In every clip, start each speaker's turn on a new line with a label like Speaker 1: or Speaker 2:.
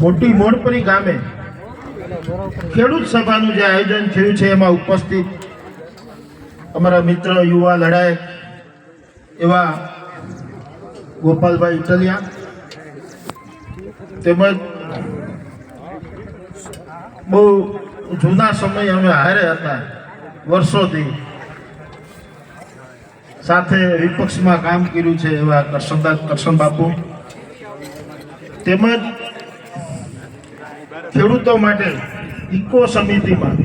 Speaker 1: મોટી મોણપરી ગામે ખેડૂત સભાનું જે આયોજન થયું છે, એમાં ઉપસ્થિત અમારા મિત્ર યુવા લડાયક એવા ગોપાલભાઈ ઇટલિયા તેમજ બહુ જૂના સમય અમે હારે હતા વર્ષોથી. સાથે વિપક્ષમાં કામ કર્યું છે એવા કરશનદાસ કરશન બાપુ તેમજ ખેડૂતો માટે ઇકો સમિતિમાં,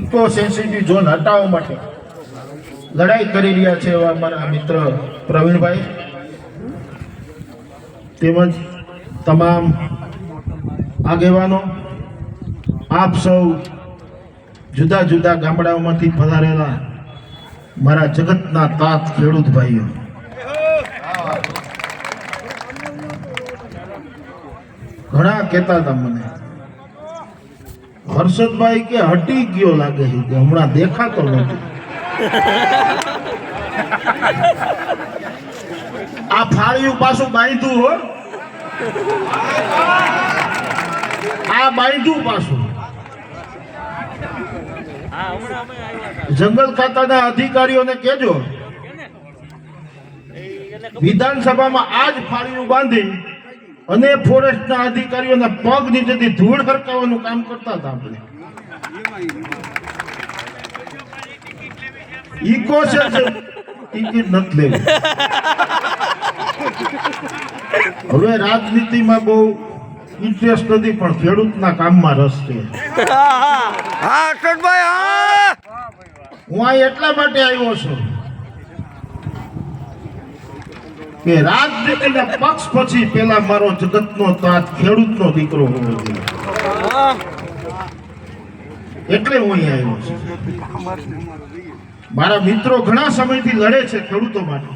Speaker 1: ઇકો સેન્સિટિવ ઝોન હટાવવા માટે લડાઈ કરી રહ્યા છે એવા અમારા મિત્ર પ્રવીણભાઈ. તેમજ તમામ આગેવાનો, આપ સૌ જુદા જુદા ગામડાઓમાંથી પધારેલા મારા જગતના તાત ખેડૂત ભાઈઓ. ઘણા કહેતા હતા મને હર્ષદભાઈ કે હટી ગયો લાગે છે કે હમણાં દેખાતો નથી. આ ફાળિયું પાછું બાંધ્યું હો. આ બાંધ્યું પાછું. જંગલ ખાતાના અધિકારીઓને કેજો વિધાનસભામાં આ જ ફાળીનું બાંધી અને ફોરેસ્ટના અધિકારીઓના પગ નીચેથી ધૂળ હરકાવવાનું કામ કરતા હતા આપણે. ઇકો ટિકિટ નથી લેવી. હવે રાજનીતિમાં બહુ ઇન્ટરેસ્ટ નથી પણ ખેડૂતના કામમાં રસ છે.
Speaker 2: હા. હું
Speaker 1: અહીં એટલા માટે આવ્યો છું. કે રાજનીતિના પક્ષ પછી પેલા મારો જગતનો તાત, ખેડૂતનો દીકરો હોવો જોઈએ. એટલે હું અહીં આવ્યો છું. મારા મિત્રો ઘણા સમયથી લડે છે ખેડૂતો માટે.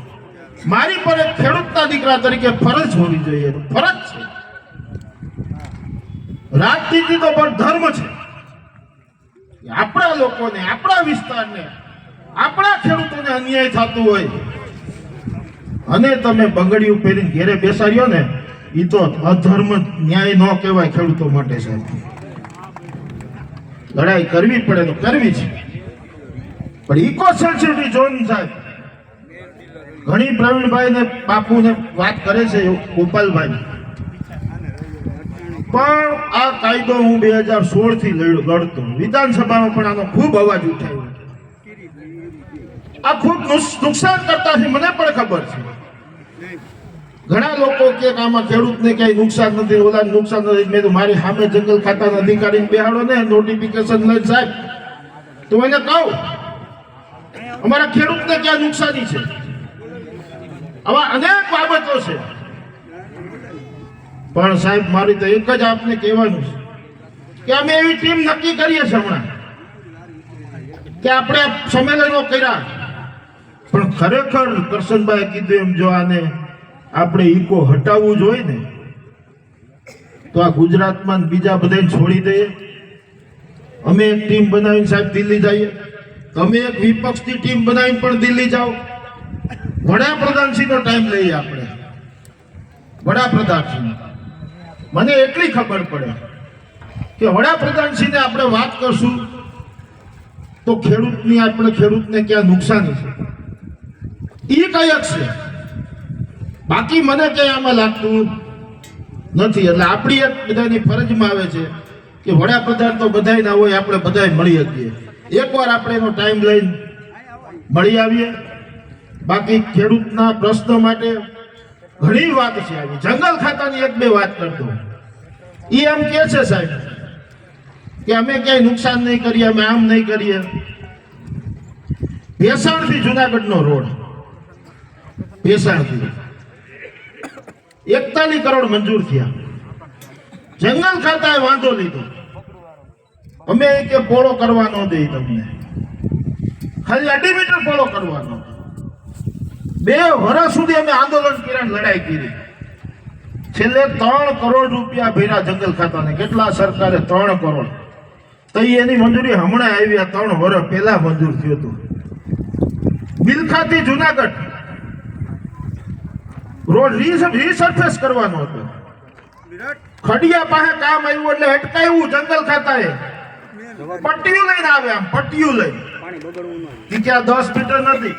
Speaker 1: મારી પર એક ખેડૂતના દીકરા તરીકે ફરજ હોવી જોઈએ. ફરજ છે. રાજનીતિ તો પણ ધર્મ છે. આપણા લોકોને, આપણા વિસ્તારને, આપણા ખેડૂતોને અન્યાય થતું હોય. અને તમે બંગડીયું પહેરીને ઘેરે બેસાડ્યો ને એ તો અધર્મ ન્યાય ન કહેવાય ખેડૂતો માટે સાહેબ. લડાઈ કરવી પડે તો કરવી છે. પણ ઇકો સેન્સિટિવ ઝોન સાહેબ? ઘણી પ્રવીણભાઈ ને બાપુને વાત કરે છે ગોપાલભાઈ. પણ આ કાયદો હું બે હજાર સોળથી લડ- લડતો. વિધાનસભામાં પણ આનો ખૂબ અવાજ ઉઠાવ્યો. આ ખૂબ નુકસાન કરતા છે, મને પણ ખબર છે. ઘણા લોકો કે આમાં ખેડૂતને ક્યાંય નુકસાન નથી ઓલા નુકસાન નથી. મેં મારી સામે જંગલ ખાતાના અધિકારીને બેહાડો ને નોટિફિકેશન લઈ સાહેબ, તો એને કહું, અમારા ખેડૂતને ક્યાં નુકસાની છે? આવા અનેક બાબતો છે. પણ સાહેબ, મારી તો એક જ આપને કહેવાનું છે કે અમે એવી ટીમ નક્કી કરીએ છીએ હમણાં કે આપણે સંમેલનો કર્યા. પણ ખરેખર કરશનભાઈ કીધું એમ, જો આને આપણે ઈકો હટાવવું જોઈએ ને, તો આ ગુજરાતમાં બીજા બધાને છોડી દઈએ. અમે એક ટીમ બનાવીને સાહેબ દિલ્હી જઈએ. તમે એક વિપક્ષની ટીમ બનાવીને પણ દિલ્હી જાઓ. વડાપ્રધાનશ્રીનો ટાઈમ લઈએ આપણે. વડાપ્રધાનશ્રી મને એટલી ખબર પડે કે વડાપ્રધાનશ્રીને આપણે વાત કરશું તો ખેડૂતની, આપણે ખેડૂતને ક્યાં નુકસાન છે એ કયક છે. બાકી મને ક્યાંય આમાં લાગતું નથી. એટલે આપણી એક બધાની ફરજમાં આવે છે કે વડાપ્રધાન તો બધાય ના હોય, આપણે બધાય મળી શકીએ. એકવાર આપણે એનો ટાઈમ લઈને મળી આવીએ. બાકી ખેડૂતના પ્રશ્નો માટે ઘણી વાત છે આવી. જંગલ ખાતાની એક બે વાત કરતો એ એમ કે છે સાહેબ, કે અમે ક્યાંય નુકસાન નહીં કરીએ, અમે આમ નહીં કરીએ. ભેસાણથી જુનાગઢનો રોડ. ભેસાણથી. એકતાલીસ કરોડ મંજૂર થયા. જંગલ ખાતાએ વાંધો લીધો. અમે કે પોળો કરવાનો દે તમને. ખાલી અઢી મીટર પોળો કરવાનો બે વર્ષ સુધી અમે આંદોલન કર્યા લડાઈ કરી. છેલ્લે ત્રણ કરોડ રૂપિયા ભેરા જંગલ ખાતાને. કેટલા સરકારે? ત્રણ કરોડ. તો એની મંજૂરી હમણાં આવી આ ત્રણ વર્ષ પહેલા મંજૂર થયું હતું. બિલખાથી જુનાગઢ. રોડ રીસર્ફેસ કરવાનો હતો. ખડિયા પાસે કામ આવ્યું એટલે અટકાયું જંગલ ખાતાએ. પટ્ટીયું લઈને આવે આમ પટ્ટીયું લઈ ત્યાં દસ મીટર નથી